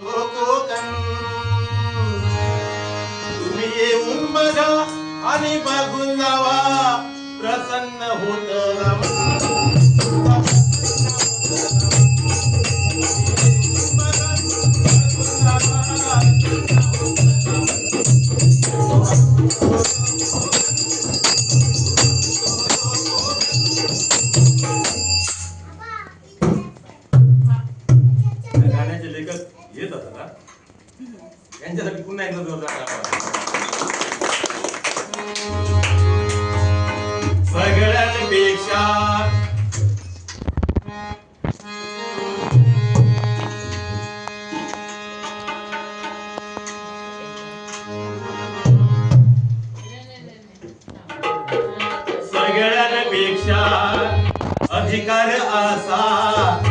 कोकण तुम्ही येऊन बघा आणि बघून जावा प्रसन्न होत येत असतात. यांच्यासाठी पुन्हा एकदा जोरदार. सगळ्यांपेक्षा सगळ्यांपेक्षा अधिकार असा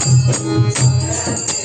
भगव सगळ्यांपेक्षा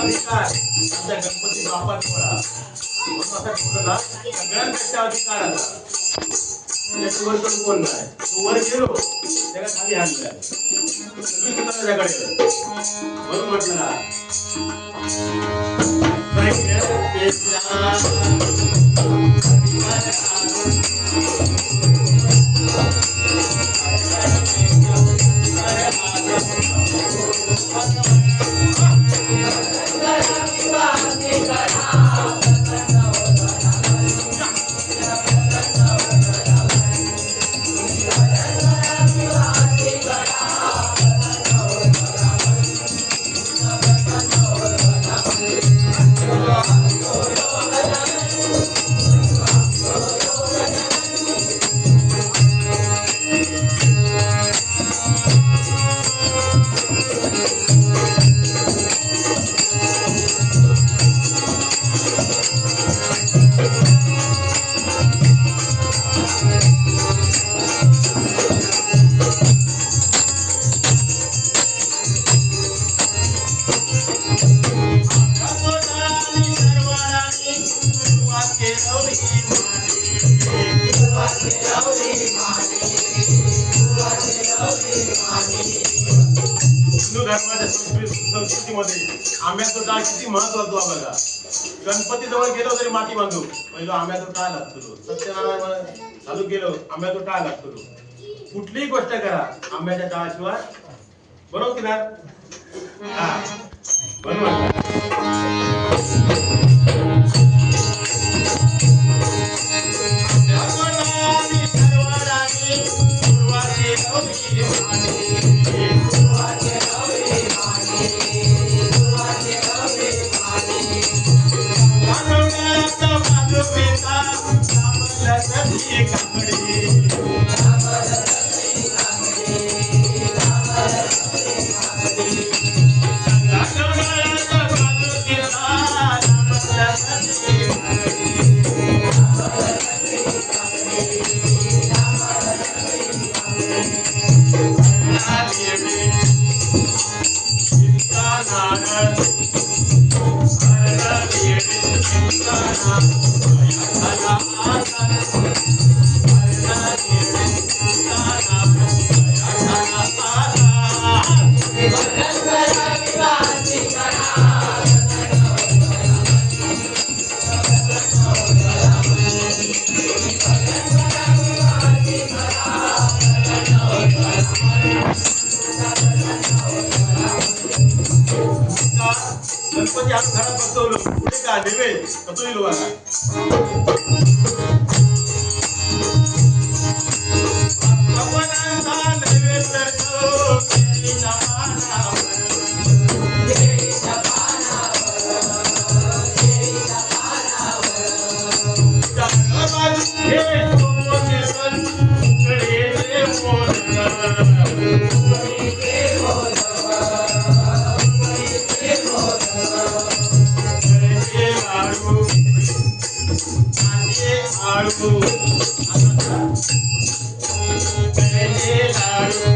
अधिकार आमच्या गणपती बाप्पांमुळा म्हणून असा ठरवला, सगळ्यांपेक्षा अधिकार आला त्याच्यावर पण कोण नाही तो वर गेलो त्याला खाली आणलं. सगळी सुद्धा त्याच्याकडे म्हणून म्हटलं ना. हिंदू धर्माच्या संस्कृतीमध्ये आंब्याचा डाळ किती महत्वाचं आहे बघा. गणपती जवळ गेलो तरी माती बांधू. पहिलं आंब्याचा टाळ लागतो सत्यनारायण चालू गेलो आंब्याचा टाळ लागतो कुठलीही गोष्ट करा आंब्याच्या टाळाशिवाय बरोबर की ना बरोबर कांदे आळू. करते लाडू,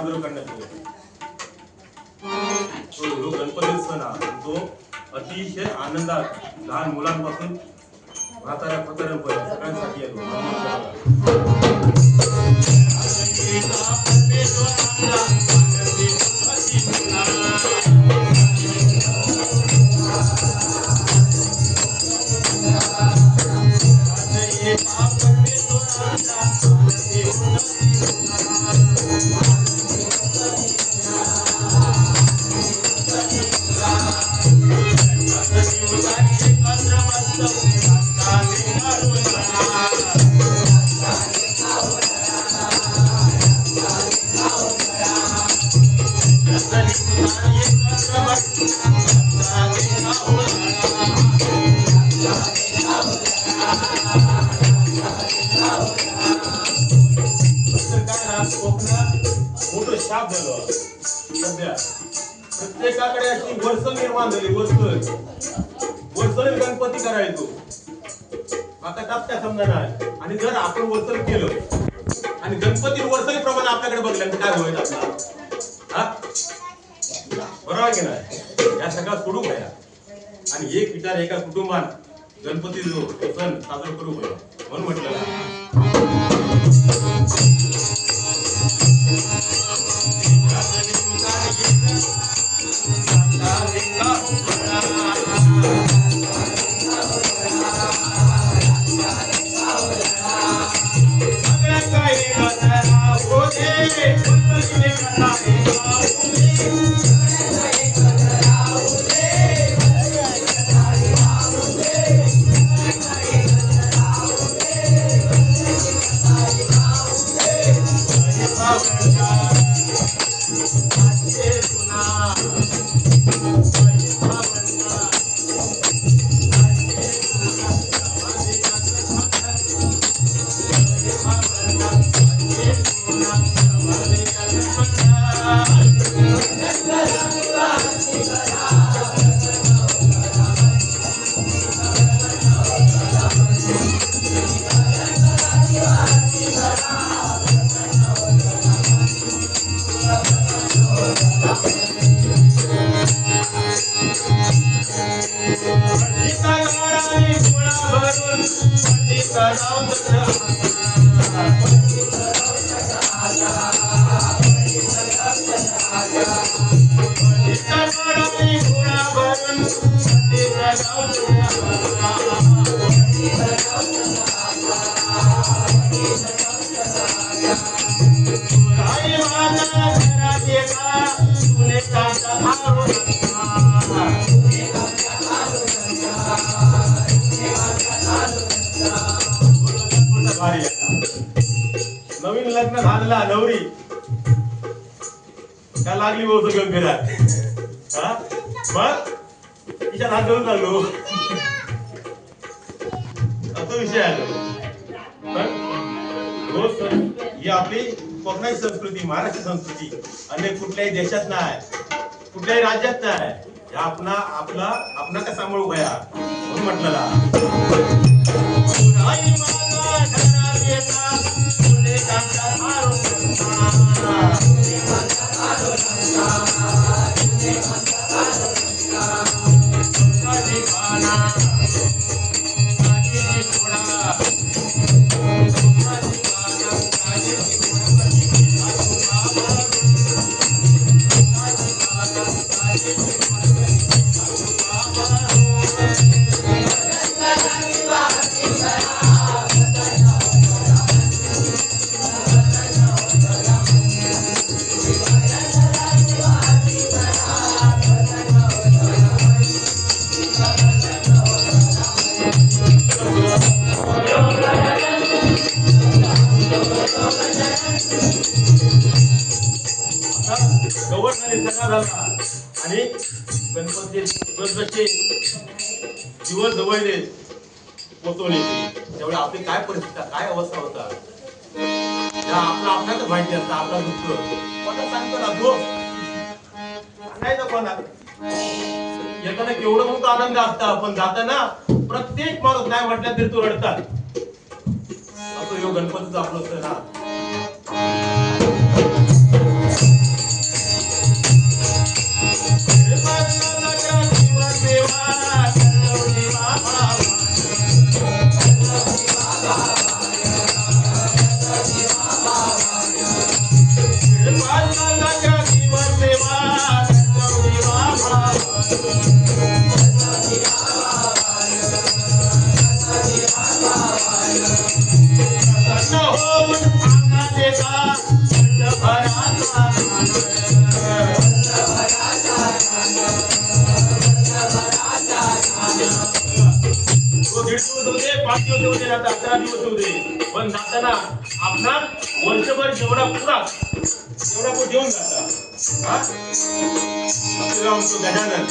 साजरं करण्यात येतो. तो जो गणपती सण आहे तो अतिशय आनंदात लहान मुलांपासून म्हाताऱ्या पताऱ्यांपर्यंत सगळ्यांसाठी येतो. प्रत्येकाकडे अशी वर्सल निर्माण झाली वर्सल वर्सल गणपती करायचो आता टप्प्या समजा आणि जर आपण वर्सल केलं आणि गणपती वर्सल प्रमाण आपल्याकडे बघल्यानंतर काय होईल आपला? हा? बरोबर आहे की नाही? या सगळ्या सोडू घ्या आणि एक विचार एका कुटुंबात गणपती जो सण साजरा करू म्हणून म्हटलं नवीन लग्न झालेला नवरी. त्या लागली बोलतो गंभीरा हा? मग? तिच्या हात धरून लागलो असा विषय आलो. पण रोज ही आपली कोकणाची संस्कृती महाराष्ट्र संस्कृती. अन्य कुठल्याही देशात नाही. कुठल्याही राज्यात नाही. आपला आपणा आपला आपण का सांभाळू भया म्हणून म्हटलं आणि गणपती जसे दिवस जवळले. पोचवले. त्यामुळे आपली काय परिस्थिती काय अवस्था होता? आपला आपल्याला माहिती असतं आपला दुःख. कोणा सांगतो ना गो नाही तर कोणा येताना केवढं मोठं आनंद असता पण जाताना प्रत्येक माणूस नाही म्हटलं तरी तो रडतात. असं यो गणपतीचा आपलं सण हा पण जाताना आपला वर्षभर जेवढा पुरा तेवढा तो देऊन जाता हा? गजानन